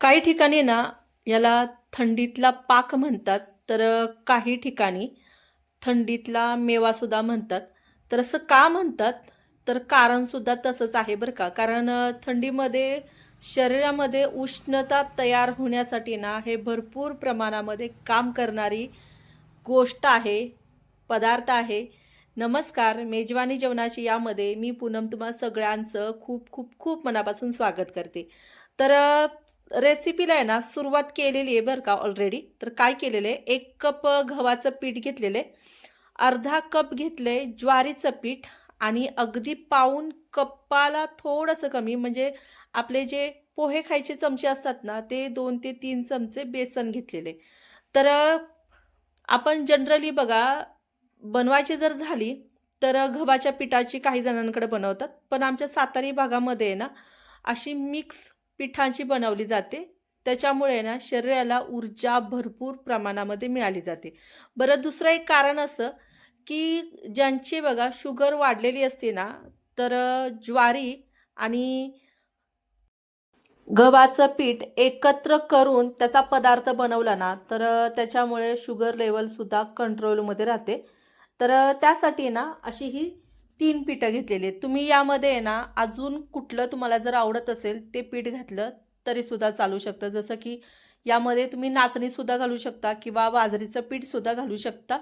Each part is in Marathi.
काही ठिकाणी ना याला थंडीतला पाक म्हणतात तर काही ठिकाणी थंडीतला मेवासुद्धा म्हणतात. तर असं का म्हणतात? तर कारणसुद्धा तसंच आहे बरं का. कारण थंडीमध्ये शरीरामध्ये उष्णता तयार होण्यासाठी ना हे भरपूर प्रमाणामध्ये काम करणारी गोष्ट आहे पदार्थ आहे. नमस्कार मेजवानी जेवणाची यामध्ये मी पूनम तुम्हा सगळ्यांचं खूप खूप खूप मनापासून स्वागत करते. तर रेसिपीला आहे ना सुरुवात केलेली आहे बरं का ऑलरेडी तर काय केलेलं आहे? एक कप गव्हाचं पीठ घेतलेलं आहे. अर्धा कप घेतले ज्वारीचं पीठ आणि अगदी पाऊन कपाला थोडंसं कमी म्हणजे आपले जे पोहे खायचे चमचे असतात ना ते दोन ते तीन चमचे बेसन घेतलेले तर आपण जनरली बघा बनवायची जर झाली तर गव्हाच्या पिठाची काही जणांकडे बनवतात पण आमच्या सातारी भागामध्ये आहे ना अशी मिक्स पिठांची बनवली जाते. त्याच्यामुळे ना शरीराला ऊर्जा भरपूर प्रमाणामध्ये मिळाली जाते. बरं दुसरं एक कारण असं की ज्यांची बघा शुगर वाढलेली असते ना तर ज्वारी आणि गव्हाचं पीठ एकत्र करून त्याचा पदार्थ बनवला ना तर त्याच्यामुळे शुगर लेवलसुद्धा कंट्रोलमध्ये राहते. तर त्यासाठी ना अशी ही तीन पिठं घेतलेली आहेत. तुम्ही यामध्ये आहे ना अजून कुठलं तुम्हाला जर आवडत असेल ते पीठ घातलं तरीसुद्धा चालू शकतं. जसं की यामध्ये तुम्ही नाचणीसुद्धा घालू शकता किंवा बाजरीचं पीठसुद्धा घालू शकता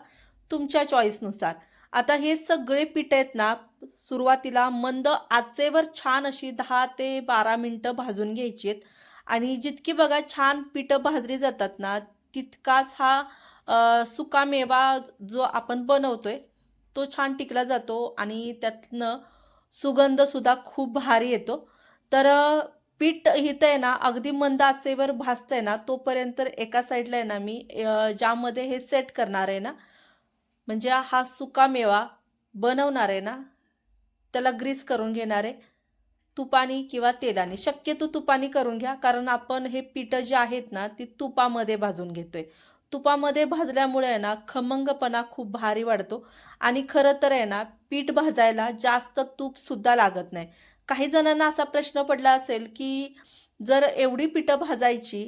तुमच्या चॉईसनुसार आता हे सगळे पीठ आहेत ना सुरुवातीला मंद आचेवर छान अशी दहा ते बारा मिनटं भाजून घ्यायची आहेत. आणि जितकी बघा छान पिठं भाजली जातात ना तितकाच हा सुकामेवा जो आपण बनवतोय तो छान टिकला जातो आणि त्यातनं सुगंधसुद्धा खूप भारी येतो. तर पीठ इथं आहे ना अगदी मंद आचेवर आहे ना तोपर्यंत एका साईडला आहे ना मी ज्यामध्ये हे सेट करणार आहे ना म्हणजे हा सुका मेवा बनवणार आहे ना त्याला ग्रीस करून घेणार आहे. तुपानी किंवा तेलाने. शक्यतो तुपानी करून घ्या कारण आपण हे पिठं जे आहेत ना ती तुपामध्ये भाजून घेतोय. तुपामध्ये भाजल्यामुळे आहे ना खमंगपणा खूप भारी वाढतो. आणि खरं तर आहे ना पीठ भाजायला जास्त तूपसुद्धा लागत नाही. काही जणांना असा प्रश्न पडला असेल की जर एवढी पिठं भाजायची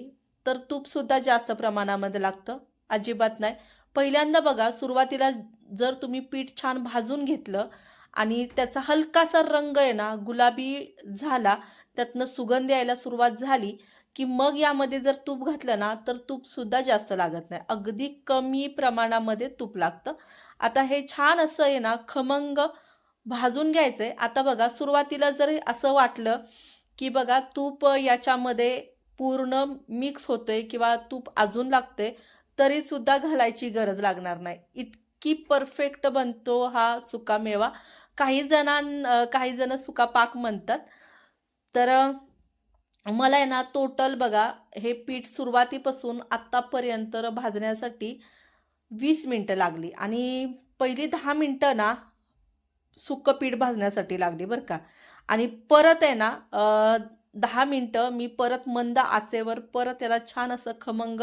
तर तूपसुद्धा जास्त प्रमाणामध्ये लागतं? अजिबात नाही. पहिल्यांदा बघा सुरुवातीला जर तुम्ही पीठ छान भाजून घेतलं आणि त्याचा हलकासा रंग आहे ना गुलाबी झाला त्यातनं सुगंध यायला सुरुवात झाली की मग यामध्ये जर तूप घातलं ना तर तूपसुद्धा जास्त लागत नाही. अगदी कमी प्रमाणामध्ये तूप लागतं. आता हे छान असं आहे ना खमंग भाजून घ्यायचं आहे आता बघा सुरुवातीला जर असं वाटलं की बघा तूप याच्यामध्ये पूर्ण मिक्स होतंय किंवा तूप अजून लागतंय तरीसुद्धा घालायची गरज लागणार नाही. इतकी परफेक्ट बनतो हा सुका मेवा काही जणां काही जण सुका पाक म्हणतात. तर मला आहे ना टोटल बघा हे पीठ सुरुवातीपासून आत्तापर्यंत भाजण्यासाठी वीस मिनटं लागली. आणि पहिली दहा मिनटं ना सुकं पीठ भाजण्यासाठी लागली बरं का. आणि परत आहे ना दहा मिनटं मी परत मंद आचेवर परत त्याला छान असं खमंग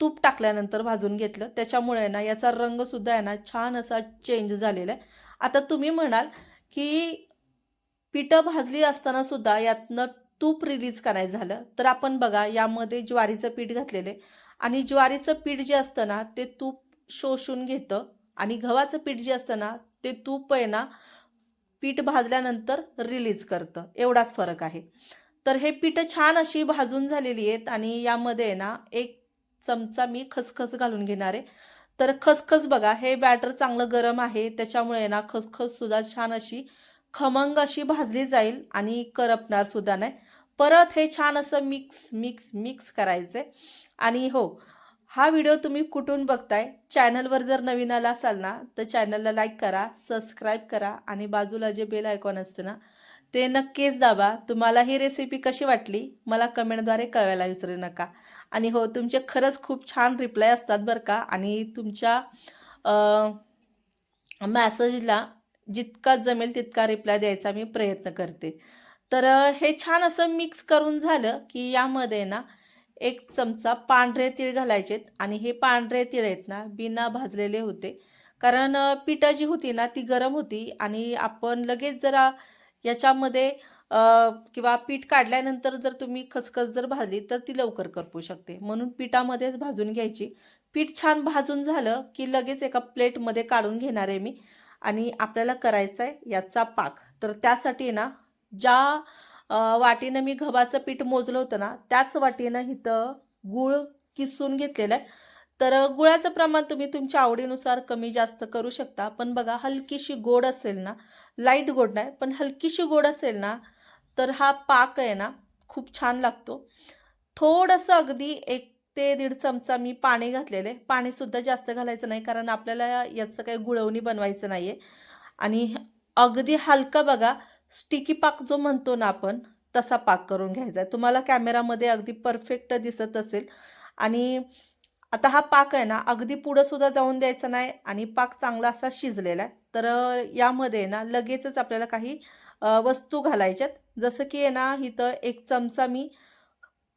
तूप टाकल्यानंतर भाजून घेतलं. त्याच्यामुळे आहे ना याचा रंगसुद्धा आहे ना छान असा चेंज झालेला आहे. आता तुम्ही म्हणाल की पिठं भाजली असताना सुद्धा यातनं तूप रिलीज करायचं झालं तर आपण बघा यामध्ये ज्वारीचं पीठ घातलेलं आहे. आणि ज्वारीचं पीठ जे असतं ना ते तूप शोषून घेतं. आणि गव्हाचं पीठ जे असतं ना ते तूप आहे ना पीठ भाजल्यानंतर रिलीज करतं. एवढाच फरक आहे. तर हे पीठ छान अशी भाजून झालेली आहेत आणि यामध्ये आहे ना एक चमचा मी खसखस घालून घेणार आहे. तर खसखस बघा हे बॅटर चांगलं गरम आहे त्याच्यामुळे ना खसखस सुद्धा छान अशी खमंग अशी भाजली जाईल आणि करपणार सुद्धा नाही. परत हे छान असं मिक्स मिक्स मिक्स करायचं आहे आणि हो हा व्हिडिओ तुम्ही कुठून बघताय? चॅनलवर जर नवीन आला असाल ना तर चॅनलला लाईक करा सबस्क्राईब करा आणि बाजूला जे बेल आयकॉन असतं ना ते नक्कीच दाबा. तुम्हाला ही रेसिपी कशी वाटली मला कमेंटद्वारे कळवायला विसरू नका. आणि हो तुमचे खरंच खूप छान रिप्लाय असतात बरं का. आणि तुमच्या मॅसेजला जितका जमेल तितका रिप्लाय द्यायचा मी प्रयत्न करते. तर हे छान असं मिक्स करून झालं की यामध्ये ना एक चमचा पांढरे तीळ घालायचेत आणि हे पांढरे तीळ आहेत ना बिना भाजलेले होते. कारण पिठं जी होती ना ती गरम होती आणि आपण लगेच जरा याच्यामध्ये किंवा पीठ काढल्यानंतर जर तुम्ही खसखस जर भाजली तर ती लवकर करपू शकते. म्हणून पिठामध्येच भाजून घ्यायची. पीठ छान भाजून झालं की लगेच एका प्लेटमध्ये काढून घेणार आहे मी. आणि आपल्याला करायचा आहे याचा पाक. तर त्यासाठी ना ज्या वाटीनं मी गव्हाचं पीठ मोजलं होतं ना त्याच वाटीनं इथं गूळ किसून घेतलेलं आहे. तर गुळाचं प्रमाण तुम्ही तुमच्या आवडीनुसार कमी जास्त करू शकता. पण बघा हलकीशी गोड असेल ना लाइट गोड नाही पण हलकीशी गोड असेल ना तर हा पाक आहे ना खूप छान लागतो. थोडंसं अगदी एक ते दीड चमचा मी पाणी घातलेले. पाणीसुद्धा जास्त घालायचं नाही कारण आपल्याला याचं काही गुळवणी बनवायचं नाही आहे आणि अगदी हलका बघा स्टिकी पाक जो म्हणतो ना आपण तसा पाक करून घ्यायचा आहे. तुम्हाला कॅमेरामध्ये अगदी परफेक्ट दिसत असेल. आणि आता हा पाक आहे ना अगदी पुढंसुद्धा जाऊन द्यायचा नाही आणि पाक चांगला असा शिजलेला आहे. तर यामध्ये ना लगेचच आपल्याला काही वस्तू घालायच्यात. जसं की आहे ना इथं एक चमचा मी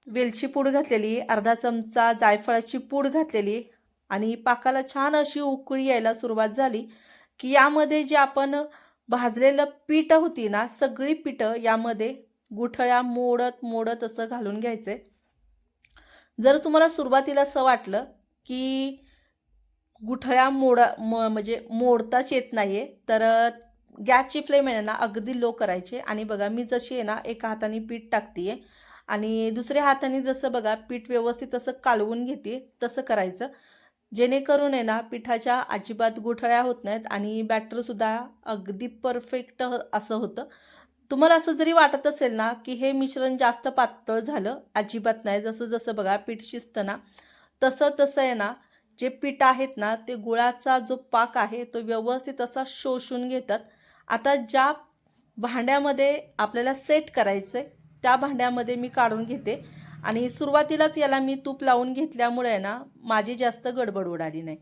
वेलची पूड घातलेली अर्धा चमचा जायफळाची पूड घातलेली आणि पाकाला छान अशी उकळी यायला सुरुवात झाली की यामध्ये जे आपण भाजलेलं पीठ होती ना सगळी पिठं यामध्ये गुठळ्या मोडत मोडत असं घालून घ्यायचे. जर तुम्हाला सुरुवातीला असं वाटलं की गुठळ्या मोडा म म्हणजे मोडताच येत नाही आहे तर गॅसची फ्लेम आहे ना अगदी लो करायची. आणि बघा मी जशी आहे ना एका हाताने पीठ टाकते आहे आणि दुसऱ्या हाताने जसं बघा पीठ व्यवस्थित असं कालवून घेते तसं करायचं. जेणेकरून आहे ना पिठाच्या अजिबात गुठळ्या होत नाहीत आणि बॅटरसुद्धा अगदी परफेक्ट असं होतं. तुम्हाला असं जरी वाटत असेल ना की हे मिश्रण जास्त पातळ झालं अजिबात नाही. जसं जसं बघा पीठ शिजतं ना तसं तसं आहे ना जे पीठ आहेत ना ते गुळाचा जो पाक आहे तो व्यवस्थित असा शोषून घेतात. आता ज्या भांड्यामध्ये आपल्याला सेट करायचं आहे त्या भांड्यामध्ये मी काढून घेते. आणि सुरुवातीलाच याला मी तूप लावून घेतल्यामुळे ना माझी जास्त गडबड उडाली नाही.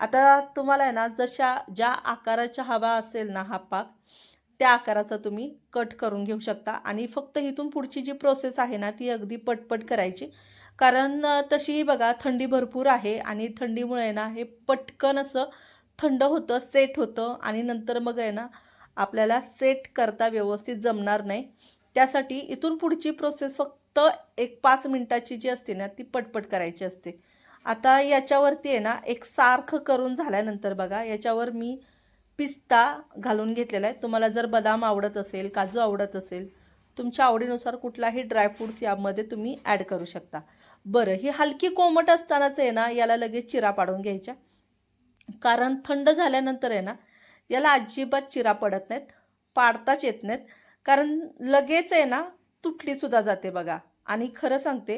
आता तुम्हाला आहे ना जशा ज्या आकाराच्या हवा असेल ना हा पाक त्या आकाराचा तुम्ही कट करून घेऊ शकता. आणि फक्त इथून पुढची जी प्रोसेस आहे ना ती अगदी पटपट करायची. कारण तशीही बघा थंडी भरपूर आहे आणि थंडीमुळे ना हे पटकन असं थंड होतं सेट होतं आणि नंतर मग आहे ना आपल्याला सेट करता व्यवस्थित जमणार नाही. त्यासाठी इथून पुढची प्रोसेस फक्त एक पाच मिनटाची जी असते ना ती पटपट करायची असते. आता याच्यावरती आहे ना एक सारखं करून झाल्यानंतर बघा याच्यावर मी पिस्ता घालून घेतलेला आहे. तुम्हाला जर बदाम आवडत असेल काजू आवडत असेल तुमच्या आवडीनुसार कुठलाही ड्रायफ्रूट्स यामध्ये तुम्ही ॲड करू शकता. बरं ही हलकी कोमट असतानाच आहे ना याला लगेच चिरा पाडून घ्यायच्या. कारण थंड झाल्यानंतर आहे ना याला अजिबात चिरा पडत नाहीत पाडताच येत नाहीत. कारण लगेच आहे ना तुटलीसुद्धा जाते बघा. आणि खरं सांगते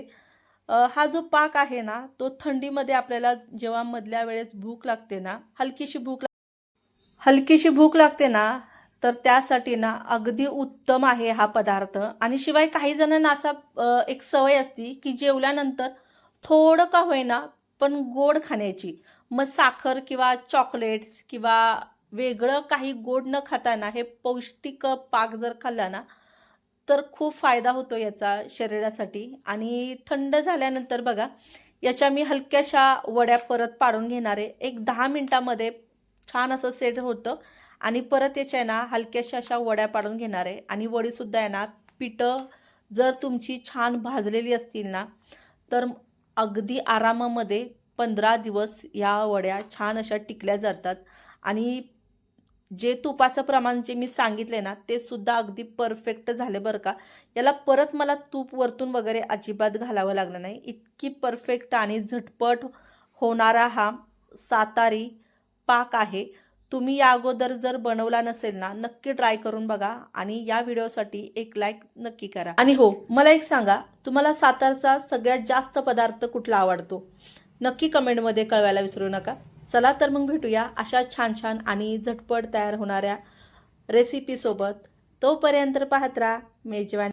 हा जो पाक आहे ना तो थंडीमध्ये आपल्याला जेव्हा मधल्या वेळेस भूक लागते ना हलकीशी भूक हलकीशी भूक लागते ना तर त्यासाठी ना अगदी उत्तम आहे हा पदार्थ. आणि शिवाय काही जणांना असा एक सवय असती की जेवल्यानंतर थोडं का होईना पण गोड खाण्याची. मग साखर किंवा चॉकलेट्स किंवा वेगळं काही गोड न खाताना हे पौष्टिक पाक जर खाल्ला ना तर खूप फायदा होतो याचा शरीरासाठी. आणि थंड झाल्यानंतर बघा याच्या मी हलक्याशा वड्या परत पाडून घेणार आहे. एक दहा मिनटामध्ये छान असं सेट होतं. आणि परत याच्या आहे ना हलक्याशा अशा वड्या पाडून घेणार आहे. आणि वडीसुद्धा आहे ना पिठं जर तुमची छान भाजलेली असतील ना तर अगदी आरामामध्ये पंधरा दिवस या वड्या छान अशा टिकल्या जातात. आणि जे तुपाचं प्रमाण जे मी सांगितले ना ते सुद्धा अगदी परफेक्ट झाले बरं का. याला परत मला तूप वरतून वगैरे अजिबात घालावं लागलं नाही. इतकी परफेक्ट आणि झटपट होणारा हा सातारी पाक आहे. तुम्ही या अगोदर जर बनवला नसेल ना नक्की ट्राय करून बघा आणि या व्हिडिओसाठी एक लाईक नक्की करा. आणि हो मला एक सांगा तुम्हाला सातारचा सगळ्यात जास्त पदार्थ कुठला आवडतो? नक्की कमेंटमध्ये कळवायला विसरू नका. चला तर मग भेटूया अशा छान छान आणि झटपट तयार होणाऱ्या रेसिपीसोबत तोपर्यंत पाहत राहा मेजवानी.